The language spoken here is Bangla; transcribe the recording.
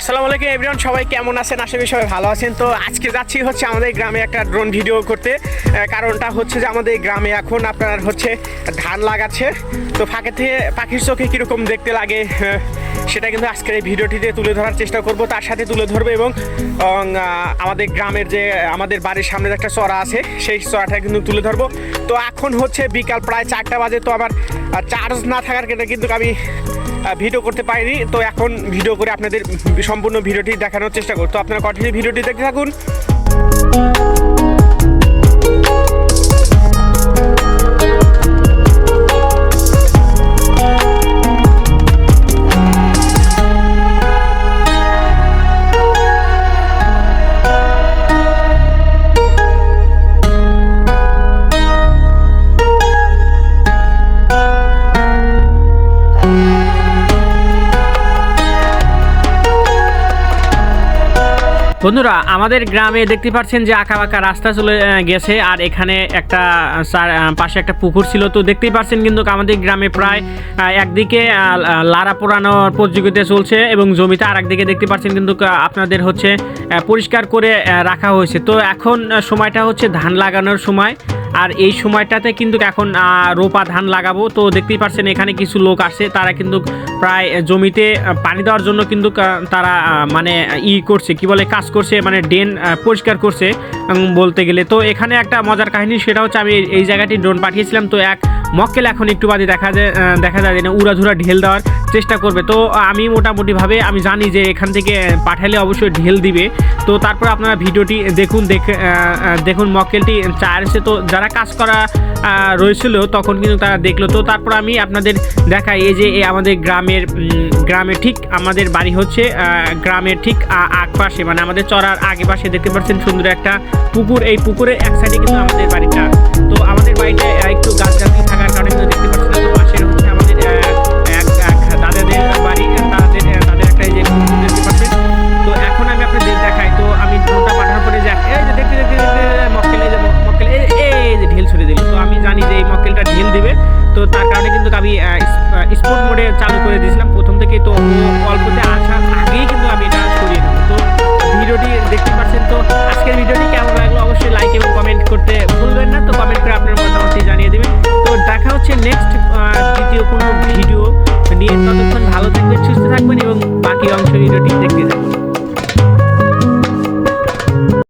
এভরিওয়ান, সবাই কেমন আছেন? আশা করি সবাই ভালো আছেন। তো আজকে যাচ্ছি হচ্ছে আমাদের গ্রামে একটা ড্রোন ভিডিও করতে। কারণটা হচ্ছে যে আমাদের গ্রামে এখন আপনার হচ্ছে ধান লাগাচ্ছে। তো ফাঁকে থেকে পাখির চোখে কীরকম দেখতে লাগে? সেটা কিন্তু আজকের এই ভিডিওটিতে তুলে ধরার চেষ্টা করব। তার সাথে তুলে ধরবো এবং আমাদের গ্রামের যে, আমাদের বাড়ির সামনে একটা চড়া আছে, সেই চড়াটা কিন্তু তুলে ধরবো। তো এখন হচ্ছে বিকাল প্রায় চারটা বাজে, তো আমার চার্জ না থাকার কারণে কিন্তু আমি ভিডিও করতে পারিনি। তো এখন ভিডিও করে আপনাদের সম্পূর্ণ ভিডিওটি দেখানোর চেষ্টা করতো আপনারা কন্টিনিউ ভিডিওটি দেখতে থাকুন। বন্ধুরা, আমাদের গ্রামে দেখতে পাচ্ছেন যে আঁকা বাঁকা রাস্তা চলে গেছে, আর এখানে একটা পাশে একটা পুকুর ছিল। তো দেখতেই পাচ্ছেন কিন্তু আমাদের গ্রামে প্রায় একদিকে লারা পোড়ানোর প্রতিযোগিতা চলছে এবং জমিতে আর একদিকে দেখতে পাচ্ছেন কিন্তু আপনাদের হচ্ছে পরিষ্কার করে রাখা হয়েছে। তো এখন সময়টা হচ্ছে ধান লাগানোর সময়, আর এই সময়টাতে কিন্তু এখন রোপা ধান লাগাবো। তো দেখতেই পাচ্ছেন এখানে কিছু লোক আসে তারা কিন্তু প্রায় জমিতে পানি দেওয়ার জন্য কিন্তু তারা মানে ই করছে, কি বলে, কাজ করছে মানে ড্রেন পরিষ্কার করছে বলতে গেলে। তো এখানে একটা মজার কাহিনী, সেটা হচ্ছে আমি এই জায়গাটি ড্রোন পাঠিয়েছিলাম। তো এক মক্কেল এখন একটু বাদে দেখা যায় দেখা যায় না উড়াধুরা ঢেল দেওয়ার চেষ্টা করবে। তো আমি মোটামুটিভাবে, আমি জানি যে এখান থেকে পাঠালে অবশ্যই ঢেল দিবে। তো, তারপর আপনারা ভিডিওটি দেখুন, দেখে দেখুন, মক্কেলটি চার এসে তো, যারা কাজ করা রয়েছিল, তখন কিন্তু তারা দেখল। তো, তারপর আমি আপনাদের দেখাই, এই যে আমাদের গ্রামের গ্রামে ঠিক আমাদের বাড়ি হচ্ছে গ্রামের ঠিক আগ পাশে। মানে আমাদের চড়ার আগে পাশে, দেখতে পাচ্ছেন সুন্দর একটা পুকুর। এই পুকুরের এক সাইডে কিন্তু আমাদের বাড়িটা। তো, আমাদের বাড়িটা একটু গাছগাছালি থাকার কারণে তো তার কারণে কিন্তু আমি স্পোর্ট মোডে চালু করে দিয়েছিলাম। প্রথম থেকে তো অল্পতে আসা